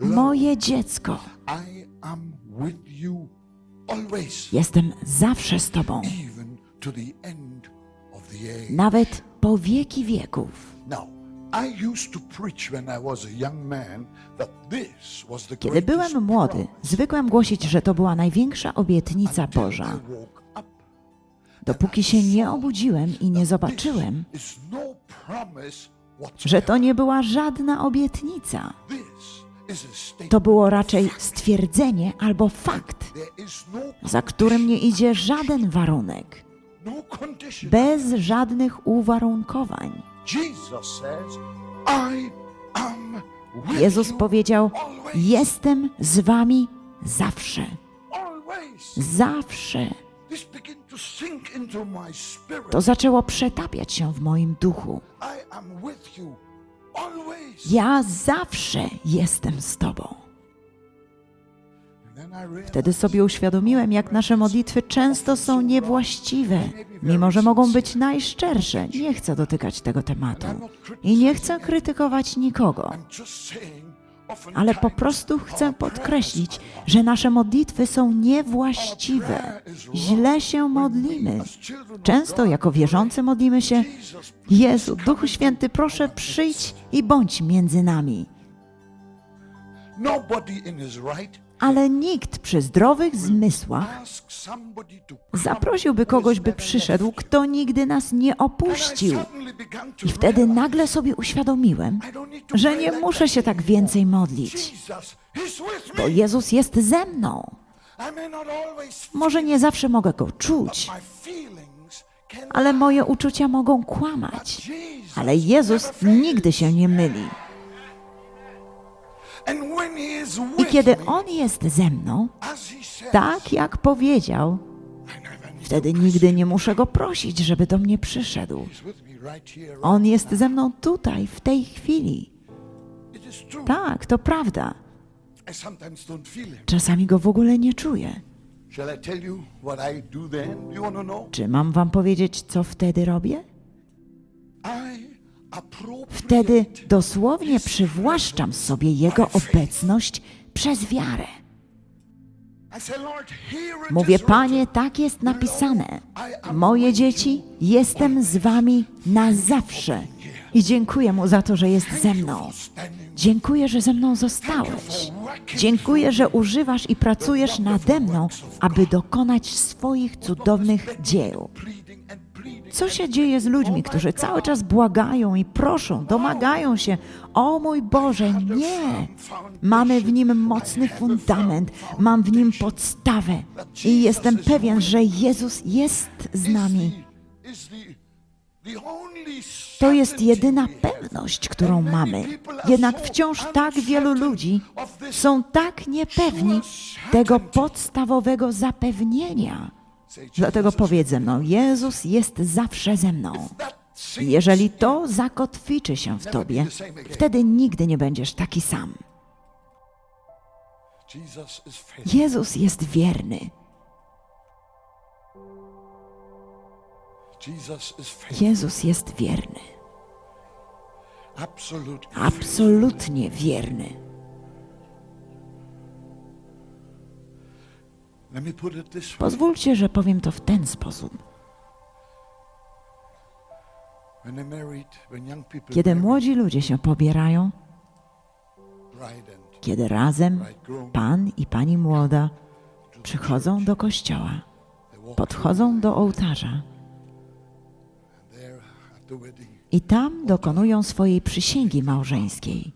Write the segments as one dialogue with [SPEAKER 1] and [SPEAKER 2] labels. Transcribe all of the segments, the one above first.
[SPEAKER 1] moje dziecko, jestem zawsze z Tobą, nawet po wieki wieków. Kiedy byłem młody, zwykłem głosić, że to była największa obietnica Boża. Dopóki się nie obudziłem i nie zobaczyłem,
[SPEAKER 2] no
[SPEAKER 1] że to nie była żadna obietnica. To było raczej stwierdzenie albo fakt, za którym nie idzie żaden warunek, bez żadnych uwarunkowań. Jezus powiedział. Jestem z wami zawsze. Zawsze.
[SPEAKER 2] To
[SPEAKER 1] zaczęło przetapiać się w moim duchu. Ja zawsze jestem z Tobą. Wtedy sobie uświadomiłem, jak nasze modlitwy często są niewłaściwe, mimo że mogą być najszczersze. Nie chcę dotykać tego tematu i nie chcę krytykować nikogo, ale po prostu chcę podkreślić, że nasze modlitwy są niewłaściwe. Źle się modlimy. Często jako wierzący modlimy się: Jezu, Duchu Święty, proszę przyjdź i bądź między nami. Ale nikt przy zdrowych zmysłach zaprosiłby kogoś, by przyszedł, kto nigdy nas nie opuścił. I wtedy nagle sobie uświadomiłem, że nie muszę się tak więcej modlić, bo. Jezus jest ze mną. Może nie zawsze mogę go czuć, ale moje uczucia mogą kłamać. Ale Jezus nigdy się nie myli. I kiedy On jest ze mną, tak jak powiedział, wtedy nigdy nie muszę go prosić, żeby do mnie przyszedł. On jest ze mną tutaj, w tej chwili. Tak, to prawda. Czasami go w ogóle nie czuję. Czy mam wam powiedzieć, co wtedy robię? Wtedy dosłownie przywłaszczam sobie Jego obecność przez wiarę. Mówię, Panie, tak jest napisane. Moje dzieci, jestem z wami na zawsze. I dziękuję Mu za to, że jest ze mną. Dziękuję, że ze mną zostałeś. Dziękuję, że używasz i pracujesz nade mną, aby dokonać swoich cudownych dzieł. Co się dzieje z ludźmi, którzy cały czas błagają i proszą, domagają się? O mój Boże, nie! Mamy w nim mocny fundament, mam w nim podstawę i jestem pewien, że Jezus jest z nami. To jest jedyna pewność, którą mamy. Jednak wciąż tak wielu ludzi są tak niepewni tego podstawowego zapewnienia. Dlatego powiedz ze mną, Jezus jest zawsze ze mną. Jeżeli to zakotwiczy się w tobie, wtedy nigdy nie będziesz taki sam. Jezus jest wierny. Jezus jest wierny. Absolutnie wierny. Pozwólcie, że powiem to w ten sposób. Kiedy młodzi ludzie się pobierają, kiedy razem pan i pani młoda przychodzą do kościoła, podchodzą do ołtarza i tam dokonują swojej przysięgi małżeńskiej.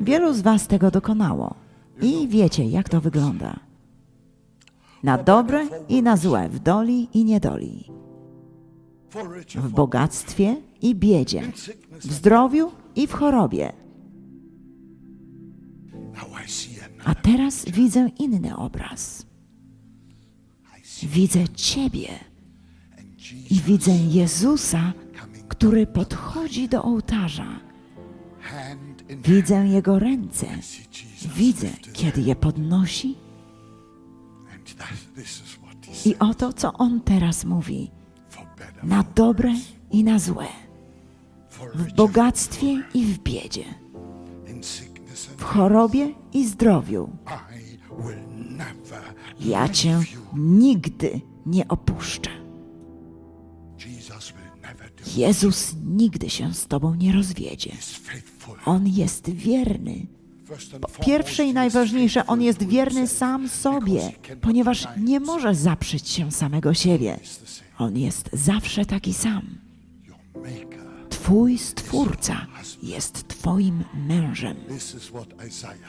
[SPEAKER 1] Wielu z Was tego dokonało i wiecie, jak to wygląda. Na dobre i na złe, w doli i niedoli, w bogactwie i biedzie, w zdrowiu i w chorobie. A teraz widzę inny obraz. Widzę Ciebie i widzę Jezusa, który podchodzi do ołtarza. Widzę Jego ręce. Widzę, kiedy je podnosi i oto, co On teraz mówi. Na dobre i na złe, w bogactwie i w biedzie, w chorobie i zdrowiu. Ja cię nigdy nie opuszczę. Jezus nigdy się z tobą nie rozwiedzie. On jest wierny. Pierwsze i najważniejsze, on jest wierny sam sobie, ponieważ nie może zaprzeć się samego siebie. On jest zawsze taki sam. Twój stwórca jest twoim mężem.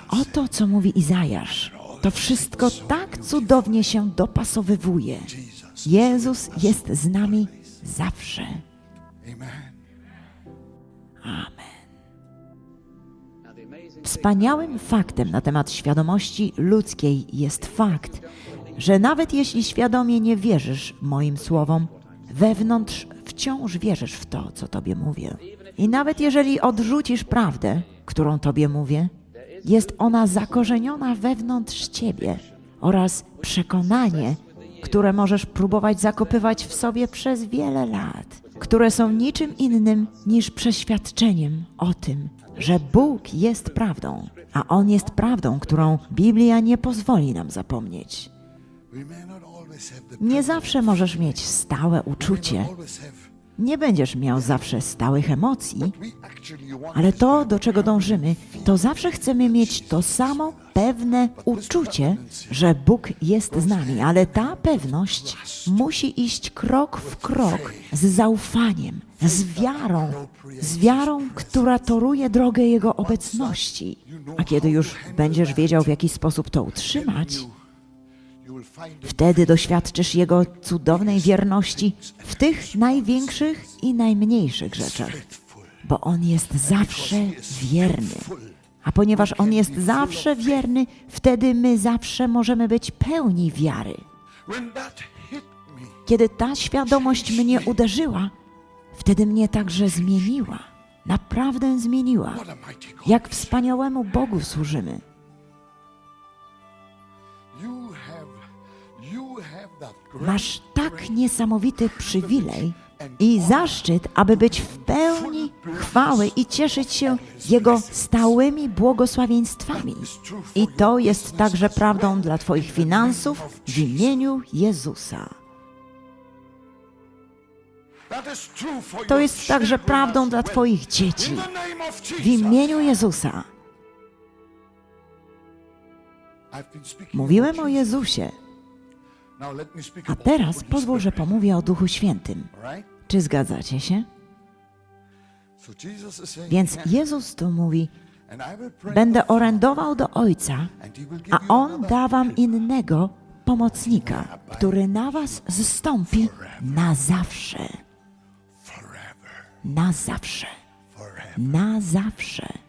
[SPEAKER 1] Oto, co mówi Izajasz. To wszystko tak cudownie się dopasowywuje. Jezus jest z nami zawsze.
[SPEAKER 2] Amen.
[SPEAKER 1] Wspaniałym faktem na temat świadomości ludzkiej jest fakt, że nawet jeśli świadomie nie wierzysz moim słowom, wewnątrz wciąż wierzysz w to, co Tobie mówię. I nawet jeżeli odrzucisz prawdę, którą Tobie mówię, jest ona zakorzeniona wewnątrz Ciebie oraz przekonanie, które możesz próbować zakopywać w sobie przez wiele lat, które są niczym innym niż przeświadczeniem o tym, że Bóg jest prawdą, a On jest prawdą, którą Biblia nie pozwoli nam zapomnieć. Nie zawsze możesz mieć stałe uczucie, nie będziesz miał zawsze stałych emocji, ale to, do czego dążymy, to zawsze chcemy mieć to samo pewne uczucie, że Bóg jest z nami, ale ta pewność musi iść krok w krok z zaufaniem, z wiarą, z wiarą, która toruje drogę Jego obecności. A kiedy już będziesz wiedział, w jaki sposób to utrzymać, Wtedy doświadczysz Jego cudownej wierności w tych największych i najmniejszych rzeczach, bo On jest zawsze wierny. A ponieważ On jest zawsze wierny, wtedy my zawsze możemy być pełni wiary. Kiedy ta świadomość mnie uderzyła, wtedy mnie także zmieniła. Naprawdę zmieniła. Jak wspaniałemu Bogu służymy. Masz tak niesamowity przywilej i zaszczyt, aby być w pełni chwały i cieszyć się Jego stałymi błogosławieństwami. I to jest także prawdą dla Twoich finansów w imieniu Jezusa. To jest także prawdą dla. Twoich dzieci w imieniu Jezusa. Mówiłem o. Jezusie, a teraz pozwól, że pomówię o Duchu Świętym. Czy zgadzacie się? Więc Jezus tu mówi: Będę orędował do Ojca, a On da wam innego pomocnika, który na was zstąpi na zawsze. Na zawsze. Na zawsze.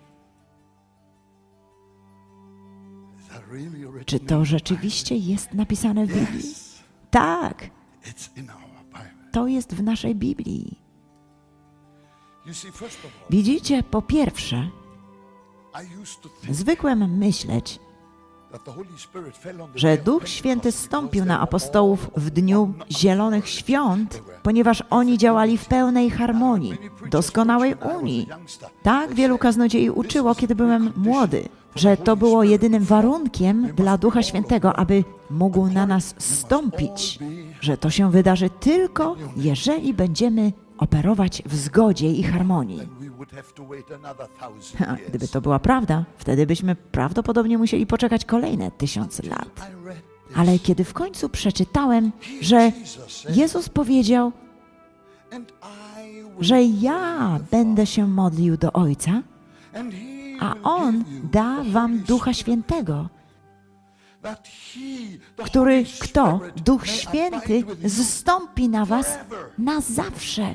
[SPEAKER 1] Czy to rzeczywiście jest napisane w? Biblii? Tak, to jest w naszej Biblii. Widzicie, po pierwsze, zwykłem myśleć, że Duch Święty zstąpił na apostołów w dniu
[SPEAKER 2] on
[SPEAKER 1] Zielonych Świąt, ponieważ oni działali w pełnej harmonii, doskonałej unii. Tak wielu kaznodziei uczyło, kiedy byłem młody, że to było jedynym warunkiem dla Ducha Świętego, aby mógł na nas stąpić, że to się wydarzy tylko, jeżeli będziemy operować w zgodzie i harmonii.
[SPEAKER 2] Years.
[SPEAKER 1] Gdyby to była prawda, wtedy byśmy prawdopodobnie musieli poczekać kolejne tysiąc lat. Ale kiedy w końcu przeczytałem, że Jezus powiedział, że ja będę się modlił do Ojca, a On da wam Ducha Świętego, który kto, Duch Święty, zstąpi na was na zawsze.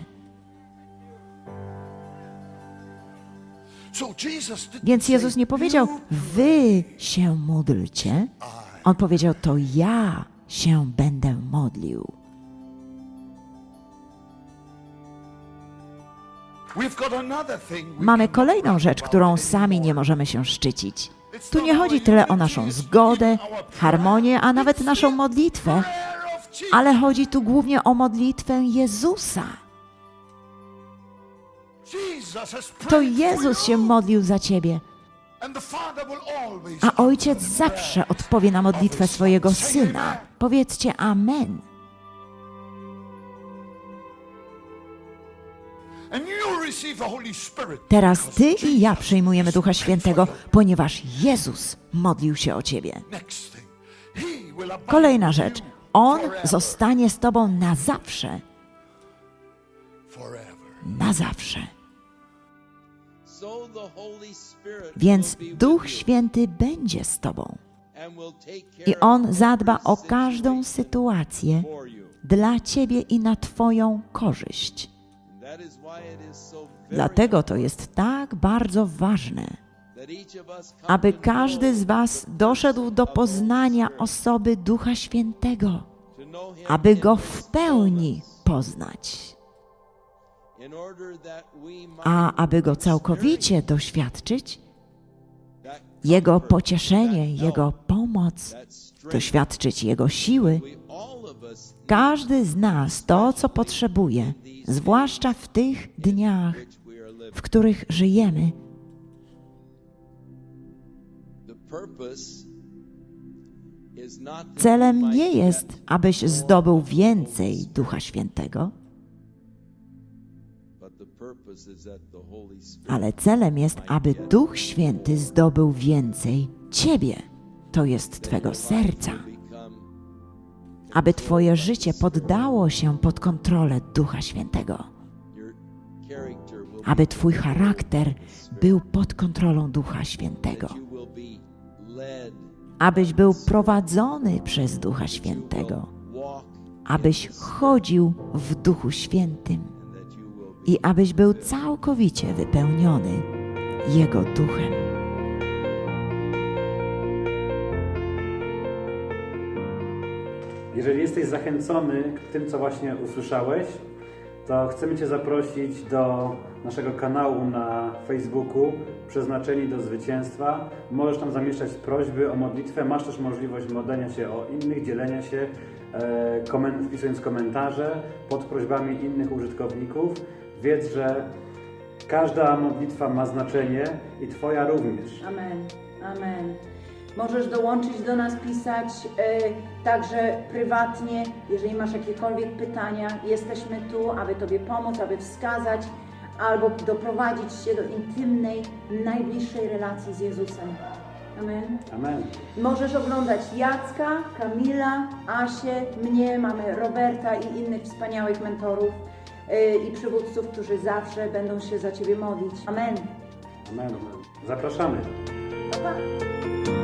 [SPEAKER 1] Więc Jezus nie powiedział,
[SPEAKER 2] "You
[SPEAKER 1] wy się módlcie. On powiedział, to ja się będę modlił. Mamy kolejną rzecz, którą sami nie możemy się szczycić. Tu nie chodzi tyle o naszą zgodę, harmonię, a nawet naszą modlitwę, ale chodzi tu głównie o modlitwę Jezusa. To Jezus się modlił za ciebie. A Ojciec zawsze odpowie na modlitwę swojego Syna. Powiedzcie Amen. Teraz Ty i ja przyjmujemy Ducha Świętego, ponieważ Jezus modlił się o Ciebie. Kolejna rzecz. On zostanie z Tobą na zawsze. Na zawsze. Więc Duch Święty będzie z Tobą. I On zadba o każdą sytuację dla Ciebie i na Twoją korzyść. Dlatego to jest tak bardzo ważne, aby każdy z Was doszedł do poznania osoby Ducha Świętego, aby Go w pełni poznać. A aby Go całkowicie doświadczyć, Jego pocieszenie, Jego pomoc, doświadczyć Jego siły, każdy z nas to, co potrzebuje, zwłaszcza w tych dniach, w których żyjemy. Celem nie jest, abyś zdobył więcej Ducha Świętego, ale celem jest, aby Duch Święty zdobył więcej Ciebie. To jest Twego serca. Aby Twoje życie poddało się pod kontrolę Ducha Świętego. Aby Twój charakter był pod kontrolą Ducha Świętego. Abyś był prowadzony przez Ducha Świętego. Abyś chodził w Duchu Świętym. i abyś był całkowicie wypełniony Jego duchem.
[SPEAKER 3] Jeżeli jesteś zachęcony tym, co właśnie usłyszałeś, to chcemy Cię zaprosić do naszego kanału na Facebooku Przeznaczeni do Zwycięstwa. Możesz tam zamieszczać prośby o modlitwę. Masz też możliwość modlenia się o innych, dzielenia się, e, wpisując komentarze pod prośbami innych użytkowników. Wiedz, że każda modlitwa ma znaczenie i Twoja również.
[SPEAKER 4] Amen. Amen. Możesz dołączyć do nas, pisać e, także prywatnie, jeżeli masz jakiekolwiek pytania. Jesteśmy tu, aby Tobie pomóc, aby wskazać albo doprowadzić Cię do intymnej, najbliższej relacji z Jezusem. Amen.
[SPEAKER 3] Amen.
[SPEAKER 4] Możesz oglądać Jacka, Kamila, Asię, mnie, mamy Roberta i innych wspaniałych mentorów e, i przywódców, którzy zawsze będą się za Ciebie modlić. Amen.
[SPEAKER 3] Amen. Zapraszamy.
[SPEAKER 4] Pa, pa.